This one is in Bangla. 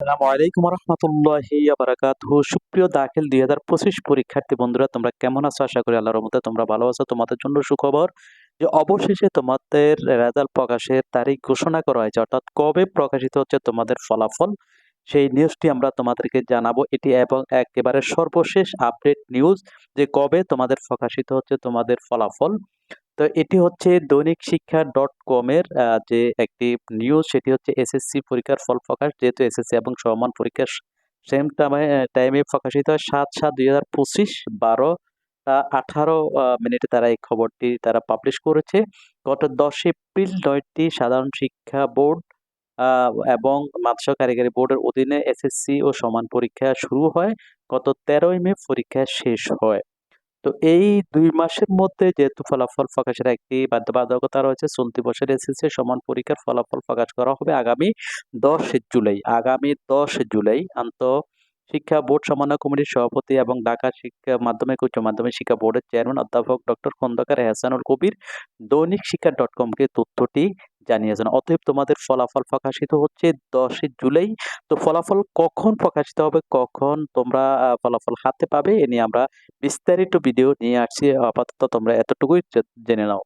আসসালামু আলাইকুম রহমতুল্লাহি বারাকাতুহু সুপ্রিয় দাখিল দুই হাজার পঁচিশ পরীক্ষার্থী বন্ধুরা, তোমরা কেমন আছো? আশা করি আল্লাহর রহমতে তোমরা ভালো আছো। তোমাদের জন্য সুখবর যে অবশেষে তোমাদের রেজাল্ট প্রকাশের তারিখ ঘোষণা করা হয়েছে, অর্থাৎ কবে প্রকাশিত হচ্ছে তোমাদের ফলাফল, সেই নিউজটি আমরা তোমাদেরকে জানাব। এটি এবং একেবারে সর্বশেষ আপডেট নিউজ যে কবে তোমাদের প্রকাশিত হচ্ছে তোমাদের ফলাফল। তো এটি হচ্ছে দৈনিক শিক্ষা ডট কমের যে একটি নিউজ সেটি হচ্ছে এসএসসি পরীক্ষার ফল প্রকাশ, যেহেতু এসএসসি এবং সমান পরীক্ষার সেম টাইমে টাইমে প্রকাশিত হয় সাত সাত দুই হাজার পঁচিশ বারো আঠারো মিনিটে তারা এই খবরটি তারা পাবলিশ করেছে। গত দশ এপ্রিল নয়টি সাধারণ শিক্ষা বোর্ড এবং মাদ্রাসা কারিগরি বোর্ডের অধীনে এসএসসি ও সমান পরীক্ষা শুরু হয়। গত তেরোই মে পরীক্ষা শেষ হয়। তো এই দুই মাসের মধ্যে যেহেতু ফলাফল প্রকাশের একটি বাধ্যবাধকতা রয়েছে, চলতি বছর এসেছে সমান পরীক্ষার ফলাফল প্রকাশ করা হবে আগামী দশ জুলাই। আগামী দশ জুলাই আন্ত শিক্ষা বোর্ড সমন্বয় কমিটির সভাপতি এবং ঢাকা শিক্ষা মাধ্যমিক উচ্চ মাধ্যমিক শিক্ষা বোর্ডের চেয়ারম্যান অধ্যাপক ডক্টর খন্দকার এহসানুল কবির দৈনিক শিক্ষা ডট কমকে তথ্যটি জানিয়েছেন অতএব তোমাদের ফলাফল প্রকাশিত হচ্ছে দশই জুলাই। তো ফলাফল কখন প্রকাশিত হবে, কখন তোমরা ফলাফল হাতে পাবে, এ নিয়ে আমরা বিস্তারিত ভিডিও নিয়ে আসছি। আপাতত তোমরা এতটুকুই জেনে নাও।